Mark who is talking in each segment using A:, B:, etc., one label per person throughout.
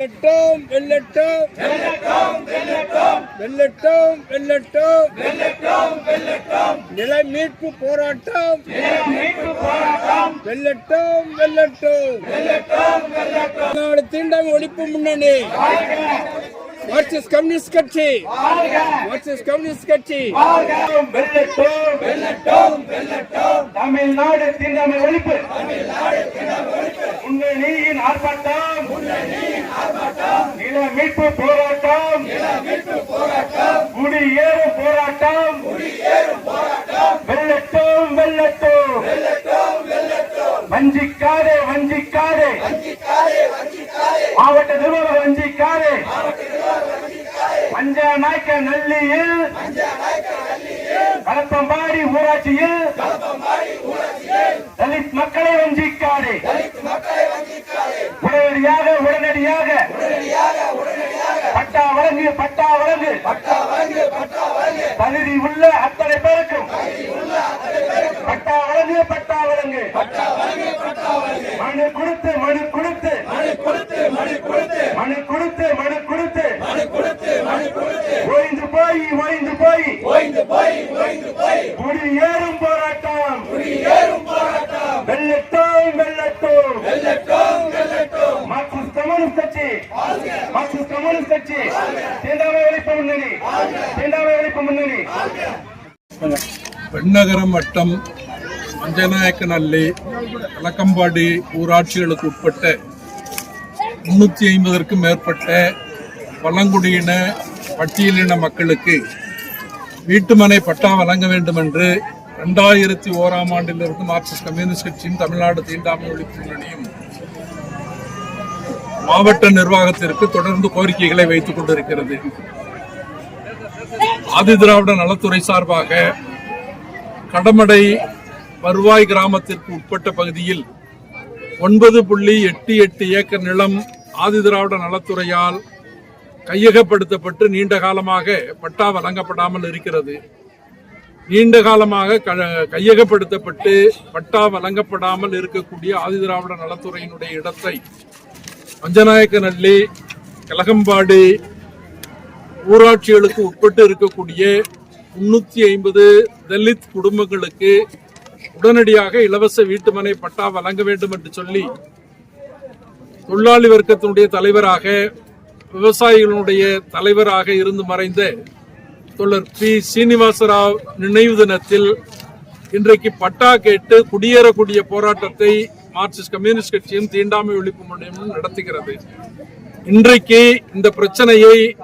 A: வெல்லட்டும் வெல்லட்டும். வெல்லட்டும் வெல்லட்டும். நில மீட்பு போராட்டம். வெல்லட்டும் வெல்லட்டும். தமிழ்நாடு தீண்டாமை ஒழிப்பு முன்னணி. மார்க்சிஸ்ட் கம்யூனிஸ்ட் கட்சி. மார்க்சிஸ்ட் கம்யூனிஸ்ட் கட்சி.
B: வெல்லட்டும் வெல்லட்டும். வெல்லட்டும் தமிழ்நாடு தீண்டாமை ஒழிப்பு. தமிழ்நாடு நில மீட்பு போராட்டம். குடியேறும் போராட்டம். வெல்லட்டும் வெல்லட்டும். வஞ்சிக்காதே வஞ்சிக்காதே. மாவட்ட நிர்வாகம் வஞ்சிக்காதே. பஞ்சா நாய்க்க நல்லியில். கலப்பம்பாடி ஊராட்சியில். தலித் மக்களை வஞ்சிக்காதே. உடனடியாக உடனடியாக. பட்டா வழங்கு பட்டா வழங்கு தகுதி உள்ள அத்தனை பேருக்கும். பட்டா வழங்கு பட்டா வழங்கு மனு கொடுத்து மனு கொடுத்து. மனு கொடுத்து மனு கொடுத்து. ஓய்ந்து போய் ஓய்ந்து போய். குடியேறும் போராட்டம். வெள்ளட்டும் வெள்ளட்டும் மார்க்சிஸ்ட் கம்யூனிஸ்ட் கட்சி. மார்க்சிஸ்ட் கம்யூனிஸ்ட் கட்சி. தீண்டாமை ஒழிப்பு முன்னணி. தீண்டாமை ஒழிப்பு முன்னணி.
C: பெண்ணகரம் வட்டம் மஞ்சநாயக்கநல்லி கலக்கம்பாடி ஊராட்சிகளுக்கு உட்பட்ட முன்னூற்றி ஐம்பதற்கும் மேற்பட்ட பழங்குடியின பட்டியலின மக்களுக்கு வீட்டுமனை பட்டா வழங்க வேண்டும் என்று ரெண்டாயிரத்தி ஓராம் ஆண்டிலிருந்து மார்க்சிஸ்ட் கம்யூனிஸ்ட் கட்சியும் தமிழ்நாடு தீண்டாமை ஒழிப்பு முன்னணியும் மாவட்ட நிர்வாகத்திற்கு தொடர்ந்து கோரிக்கைகளை வைத்துக் கொண்டிருக்கிறது. ஆதிதிராவிட நலத்துறை சார்பாக கடமடை வருவாய் கிராமத்திற்கு உட்பட்ட பகுதியில் ஒன்பது புள்ளி எட்டு எட்டு ஏக்கர் நிலம் ஆதிதிராவிட நலத்துறையால் கையகப்படுத்தப்பட்டு நீண்ட காலமாக பட்டா வழங்கப்படாமல் இருக்கிறது. நீண்ட காலமாக கையகப்படுத்தப்பட்டு பட்டா வழங்கப்படாமல் இருக்கக்கூடிய ஆதிதிராவிட நலத்துறையினுடைய இடத்தை பஞ்சநாயக்கநல்லி கலகம்பாடி ஊராட்சிகளுக்கு உட்பட்டு இருக்கக்கூடிய முன்னூத்தி ஐம்பது தலித் குடும்பங்களுக்கு உடனடியாக இலவச வீட்டுமனை பட்டா வழங்க வேண்டும் என்று சொல்லி தொழிலாளி வர்க்கத்தினுடைய தலைவராக விவசாயிகளுடைய தலைவராக இருந்து மறைந்த தொடர் பி. சீனிவாசராவ் நினைவு தினத்தில் இன்றைக்கு பட்டா கேட்டு குடியேறக்கூடிய போராட்டத்தை மார்க்சிஸ்ட் கம்யூனிஸ்ட் கட்சியும் தீண்டாமை ஒழிப்பு முன்னணியும் நடத்துகிறது. இன்றைக்கு இந்த பிரச்சனையை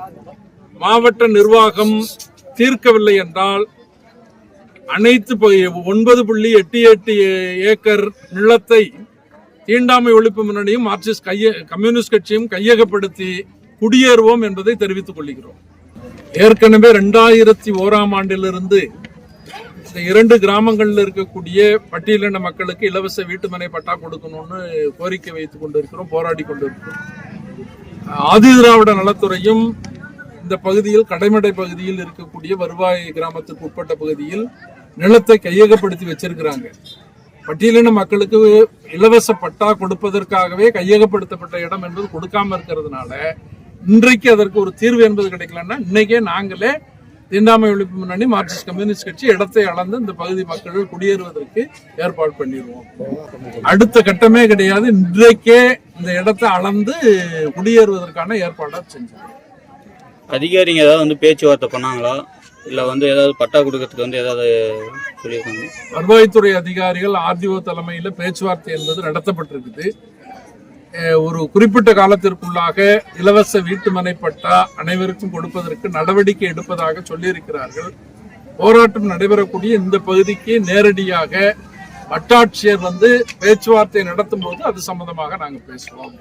C: மாவட்ட நிர்வாகம் தீர்க்கவில்லை என்றால் அனைத்து ஒன்பது புள்ளி எட்டு எட்டு ஏ- ஏக்கர் நிலத்தை தீண்டாமை ஒழிப்பு முன்னணியும் மார்க்சிஸ்ட் கைய கம்யூனிஸ்ட் கட்சியும் கையகப்படுத்தி குடியேறுவோம் என்பதை தெரிவித்துக் கொள்கிறோம். ஏற்கனவே ரெண்டாயிரத்தி ஓராம் ஆண்டிலிருந்து இந்த இரண்டு கிராமங்களில் இருக்கக்கூடிய பட்டியலின மக்களுக்கு இலவச வீட்டுமனை பட்டா கொடுக்கணும்னு கோரிக்கை வைத்துக் கொண்டிருக்கிறோம் போராடி கொண்டிருக்கிறோம். ஆதிதிராவிட நலத்துறையும் இந்த பகுதியில் கடைமடை பகுதியில் இருக்கக்கூடிய வருவாய் கிராமத்துக்கு உட்பட்ட பகுதியில் நிலத்தை கையகப்படுத்தி வச்சிருக்கிறாங்க. பட்டியலின மக்களுக்கு இலவச பட்டா கொடுப்பதற்காகவே கையகப்படுத்தப்பட்ட இடம் என்பது கொடுக்காம இருக்கிறதுனால இன்றைக்கு அதற்கு ஒரு தீர்வு என்பது கிடைக்கலன்னா இன்னைக்கே நாங்களே தீண்டாமை ஒழிப்பு முன்னணி மார்க்சிஸ்ட் கம்யூனிஸ்ட் கட்சி இடத்தை அளந்து இந்த பகுதி மக்கள் குடியேறுவதற்கு ஏற்பாடு பண்ணிடுவோம். அடுத்த கட்டமே கிடையாது. இன்றைக்கே இந்த இடத்தை அளந்து குடியேறுவதற்கான ஏற்பாடை செஞ்சோம்.
D: அதிகாரிங்க ஏதாவது வந்து பேச்சுவார்த்தை பண்ணாங்களா? இல்லை வந்து ஏதாவது பட்டா கொடுக்கறதுக்கு வந்து ஏதாவது சொல்லியிருக்காங்க
C: வருவாய்த்துறை அதிகாரிகள் ஆர்டிஓ தலைமையில பேச்சுவார்த்தை என்பது நடத்தப்பட்டிருக்குது. ஒரு குறிப்பிட்ட காலத்திற்குள்ளாக இலவச வீட்டுமனை பட்டா அனைவருக்கும் கொடுப்பதற்கு நடவடிக்கை எடுப்பதாக சொல்லியிருக்கிறார்கள். போராட்டம் நடைபெறக்கூடிய இந்த பகுதிக்கு நேரடியாக வட்டாட்சியர் வந்து பேச்சுவார்த்தை நடத்தும் போது அது சம்பந்தமாக நாங்கள் பேசுவோம்.